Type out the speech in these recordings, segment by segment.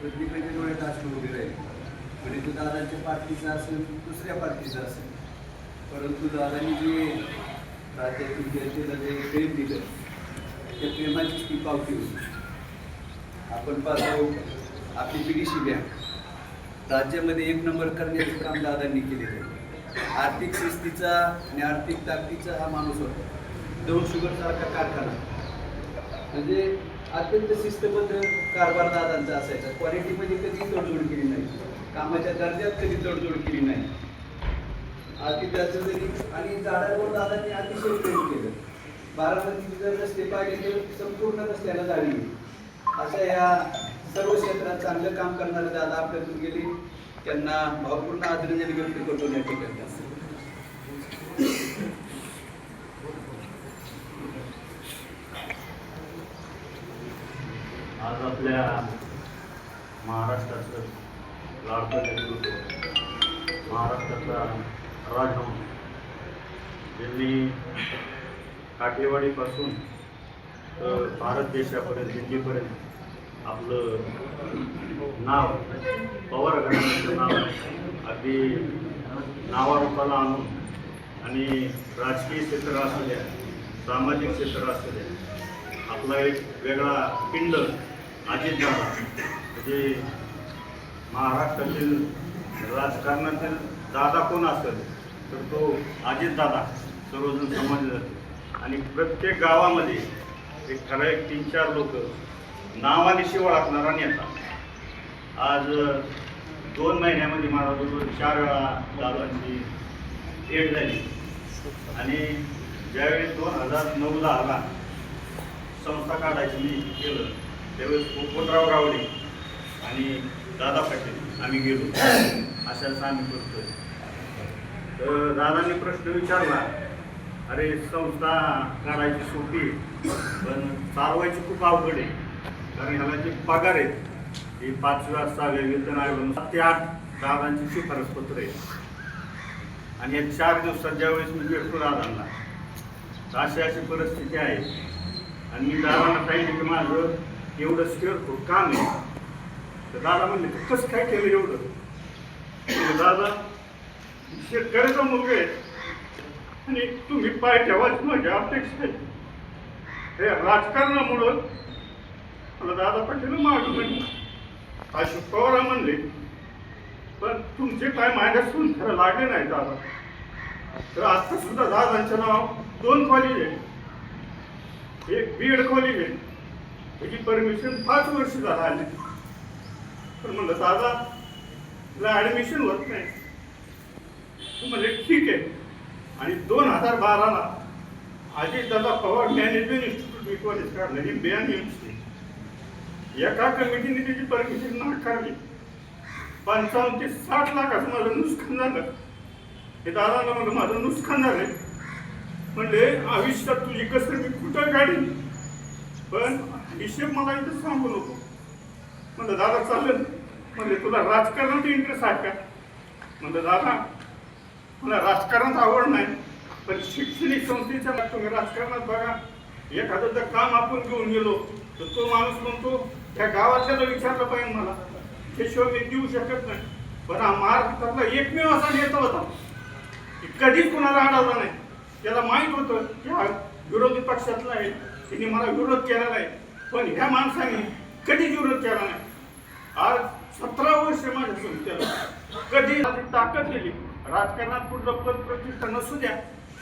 प्रत्येकाच्या डोळ्यात असणं वगैरे राहील. म्हणजे तो दादांच्या पार्टीचा असेल दुसऱ्या पार्टीचा असेल. परंतु दादांनी जे राज्यातील जनतेला जे प्रेम दिलं त्या प्रेमाचीच ती पावती होती. आपण पाहतो आपली पिढीशी घ्या. राज्यामध्ये एक नंबर करण्याचं काम दादांनी केलेलं आहे. आर्थिक शिस्तीचा आणि आर्थिक ताकदीचा हा माणूस होता. दोन शुगरसारखा कारखाना. म्हणजे अत्यंत शिस्तबद्ध कारभार दादांचा असायचा. क्वालिटीमध्ये कधी तडजोड केली नाही. कामाच्या दर्जात कधी तडजोड केली नाही. अति त्याचं जरी आणि झाडावर दादांनी अतिशय प्रेम केलं. बारामती जर रस्ते पाहिले तर संपूर्ण रस्त्याला जाळी अशा या सर्व क्षेत्रात चांगलं काम करणारे दादा आपल्यातून गेले. त्यांना भावपूर्ण आदरांजली व्यक्त करतो या ठिकाणी. आपल्या महाराष्ट्राचं लाडकं नेतृत्व महाराष्ट्राचा राजहंस यांनी काठेवाडीपासून तर भारत देशापर्यंत दिल्लीपर्यंत आपलं नाव पवार घराण्याचं नाव अगदी नावारूपाला आणून आणि राजकीय क्षेत्र असू द्या सामाजिक क्षेत्र असू द्या आपला एक वेगळा पिंड अजित दादा म्हणजे महाराष्ट्रातील राजकारणातील दादा कोण असेल तर तो अजित दादा सर्वजण समजले जाते. आणि प्रत्येक गावामध्ये एक ठराविक तीन चार लोक नावानिशी ओळखणारा नेता. आज दोन महिन्यामध्ये मला जवळ चार वेळा दादांची भेट झाली. आणि ज्यावेळी दोन हजार नऊला आला संस्था काढायची मी केलं. त्यावेळेस पोपटराव रावले आणि दादा पाटील आम्ही गेलो. अशाच आम्ही करतोय. तर दादांनी प्रश्न विचारला अरे संस्था काढायची सोपी पण चालवायची खूप अवघड आहे. कारण ह्याला जे पगार आहेत ते पाचव्या सहाव्या वेतन आयोग सात ते आठ दादांची शिफारस पत्र आहे आणि या चार दिवसात ज्यावेळेस मी भेटतो दादांना तर अशी अशी परिस्थिती आहे. आणि मी दादांना सांगितलं की माझं एवढं करतो का नाही तर दादा म्हणले तू कसं काय केलं एवढं? दादा शेतकऱ्याचा मुलगा आहे आणि तुम्ही पाय ठेवाच म्हणजे अपेक्षा आहे. हे राजकारणामुळं मला दादा पाटील मागं म्हणलं. अशोक पवार म्हणले पण तुमचे काय माझ्यासून खरं लागले नाही दादा. तर आता सुद्धा दादांचं नाव दोन कॉलेज आहे एक बी एड कॉलेज आहे. त्याची परमिशन पाच वर्ष झालं आली. तर म्हणलं दादा तुला ॲडमिशन होत नाही. तू म्हणजे ठीक आहे. आणि दोन हजार बाराला अजित दादा पवार मॅनेजमेंट इन्स्टिट्यूट मी कॉलेज काढलं ही बेअन युनिव्हर्सिटी एका कमिटीने त्याची परमिशन नाकारली पंचावन्न ते साठ लाखाचं माझं नुकसान झालं. हे दादाला म्हणलं माझं नुकसान झालं म्हणले आयुष्यात तुझी कसर मी कुठं काढीन? पण हिशेब मला इथं सांगू नको. म्हणलं दादा चालेल. म्हणजे तुला राजकारणात इंटरेस्ट आहे का? म्हणलं दादा मला राजकारणात आवड नाही पण शैक्षणिक संस्थेच्या तुम्ही राजकारणात बघा. एखादं जर काम आपण घेऊन गेलो तर तो माणूस म्हणतो त्या गावातल्याला विचारलं पाहिजे मला. त्याशिवाय मी देऊ शकत नाही. पण हा महाराष्ट्रातला एकमेव असा नेता होता. की कधीच कुणाला अडवला नाही. त्याला माहीत होतं की हा विरोधी पक्षातला आहे. तिने मला विरोध केलेला आहे. पण ह्या माणसाने कधीच विरोध केला नाही. आज सतरा वर्ष माझ्या संस्थेला कधी ताकद दिली राजकारणात कुठलं पद प्रतिष्ठा नसू द्या.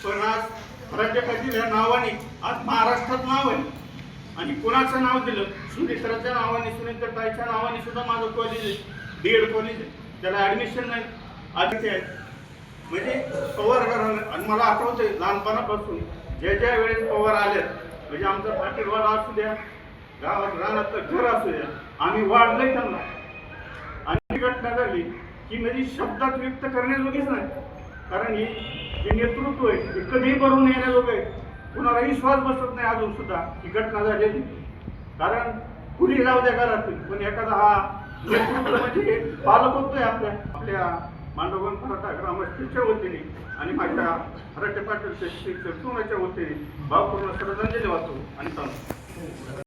पण आज राज्यपाल या नावाने आज महाराष्ट्रात नाव आहे. आणि कुणाचं नाव दिलं? सुनेत्राच्या नावाने सुनेत्रताईच्या नावाने सुद्धा माझं कॉलेज आहे. बी एड कॉलेज आहे. त्याला ॲडमिशन नाही. आधी आहे म्हणजे पवार घराणं. आणि मला आठवतंय लहानपणापासून ज्या ज्या वेळेस पवार आल्यात म्हणजे आमचा पाटीलवाडा असू द्या गावात रानातलं घर असू द्या आम्ही वाढलंय त्यांना आणि घटना घडली की म्हणजे शब्दात व्यक्त करण्याजोगीच नाही. कारण ही जे नेतृत्व आहे हे कधीही भरून येण्याजोगं आहे. कुणाला विश्वास बसत नाही अजून सुद्धा ही घटना झालेली. कारण कुणी जाऊ द्या घरात पण एखादा हा नेतृत्व म्हणजे पालक होतोय आपल्या आपल्या मांडवगण मराठा ग्रामस्थांच्या वतीने आणि माझ्या मराठा पाटील शिक्षक सोनाच्या वतीने भावपूर्ण श्रद्धांजली वाचतो आणि सांगतो